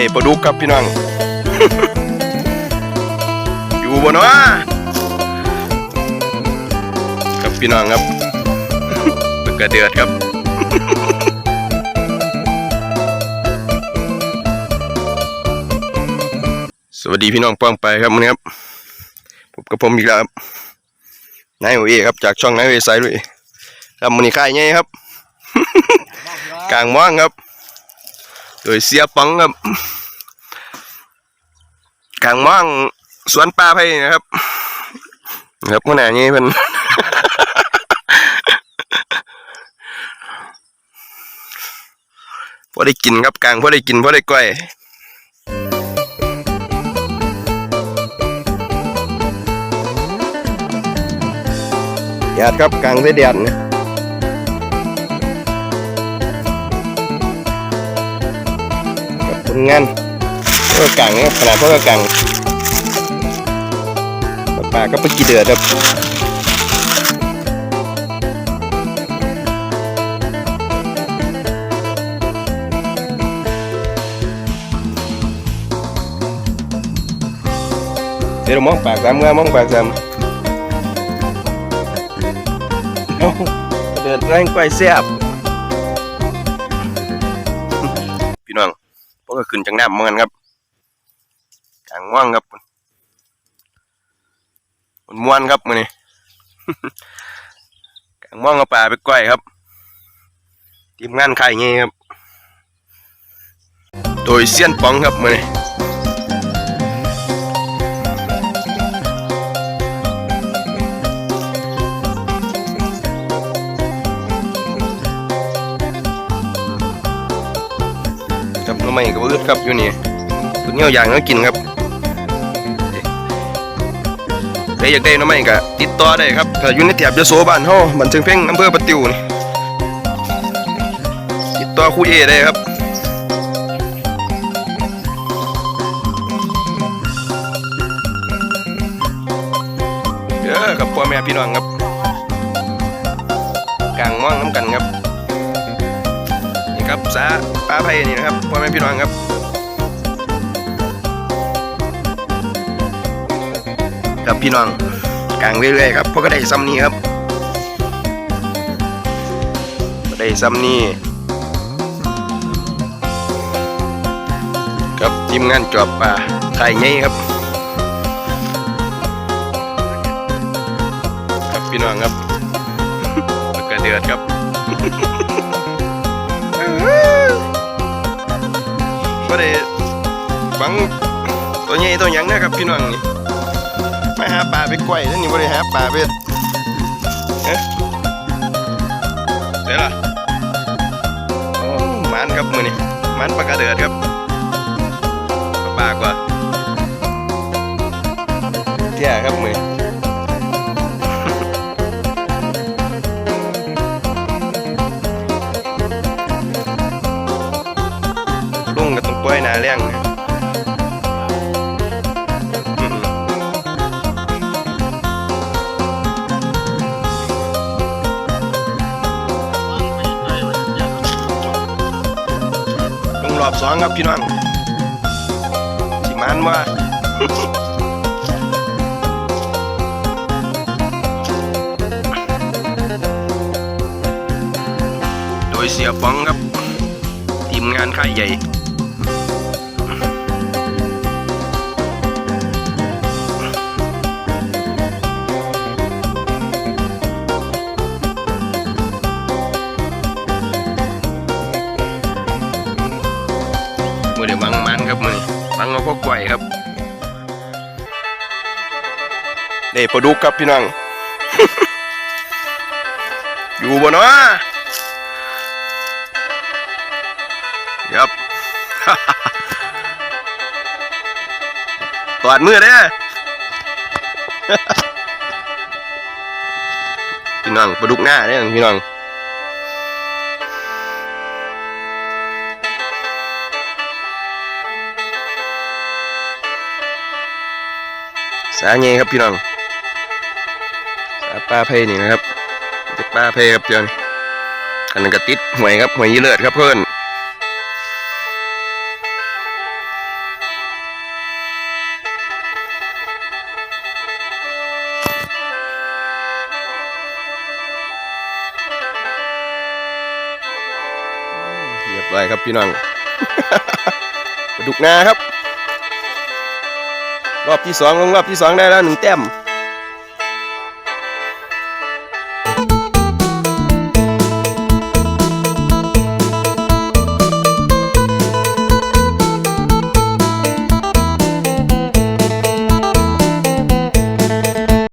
นี่ปลาดุกครับพี่น้อง อยู่บนวะครับพี่น้องครับปลากระเดือดครับสวัสดีพี่น้องป้องไปครับวันนี้ครับผมกับผมอีกแล้วครับนายโอเอครับจากช่องนายโอเอไซด์ด้วยครับมันนี้ค่ายไงครับ กลางว่างครับ โดยเสียปังครับกลางว่างสวนป่าไผ่นะครับครับขนาดนี้เป็นพอได้กินครับกลางพอได้กินพอได้ก้อยแดดครับกลางได้แดดนะ งานพื่อกลางนะครับขนาดพื่อกลางปลาก็ไปกี่เดือดครับเดี๋ยวมองปากสามเมื่อมองปากสามเดือดแรงไกวแซ่บพี่น้อง กก็ขึ้นจังน้ำเหมือนกันครับกลางว่างครับมันม้วนครับมือนี่กลางว่างเอาปลาไปก้อยครับทีมงานไข่เงี้ครับ โดยเซียนป้องครับมือนี่ น้ำไม่กับอืดครับอยู่นี่ตัวนี้เอาอย่างก็กินครับใครอยากได้น้ำไม่ก็ติดต่อได้ครับถ้าอยู่ในแถบยโสบ้านเฮาบันเทิงเพ่งอำเภอปะติวนี่ติดต่อครูเอได้ครับเด้อกับพ่อแม่พี่น้องครับกลางม่องน้ำกันครับ นี่ครับสาปลาไผ่นี่นะครับพ่อแม่พี่น้องครับครับพี่น้องกลางเรื่อยๆครับเพราะก็ได้ซ้ำนี้ครับได้ซ้ำนี้ครับทีมงานจอบปลาไข่ไงครับครับพี่น้องครับปลากระเดือดครับ ก็ได้ฟังตัวใหญ่ตัวหยังนะครับพี่น้องนี่มาหาปลาไปกล้วยแล้วนี่บ่ได้หาปลาไปเอ๊ะเดี๋ยวล่ะโอ้มันครับมือนี่มันปลากระเดือดครับปลากว่าเที่ยครับมือ แรงนะอืมลงรอบสองครับพี่น้องสิมันว่าโดยเสียฟองครับ ทีมงานค่ายใหญ่ มือเดี๋ยวบังมันครับมือบังเอาพวกไก่ครับนี่ปลาดุกครับพี่น้อง อยู่บนวะครับ ตอดมือเด้พี่น้องปลาดุกหน้าเด้อพี่น้อง สาเงครับพี่น้องสาป้าเพยนี่นะครับติดป้าเพยครับเจ้านี่อันนั้นก็ติดหวยครับหวยยี่เลิศครับเพื่อนเรียบร้อยครับพี่น้องกระดุกนาครับ รอบที่สองลงรอบที่สองได้แล้วหนึ่งแต้ม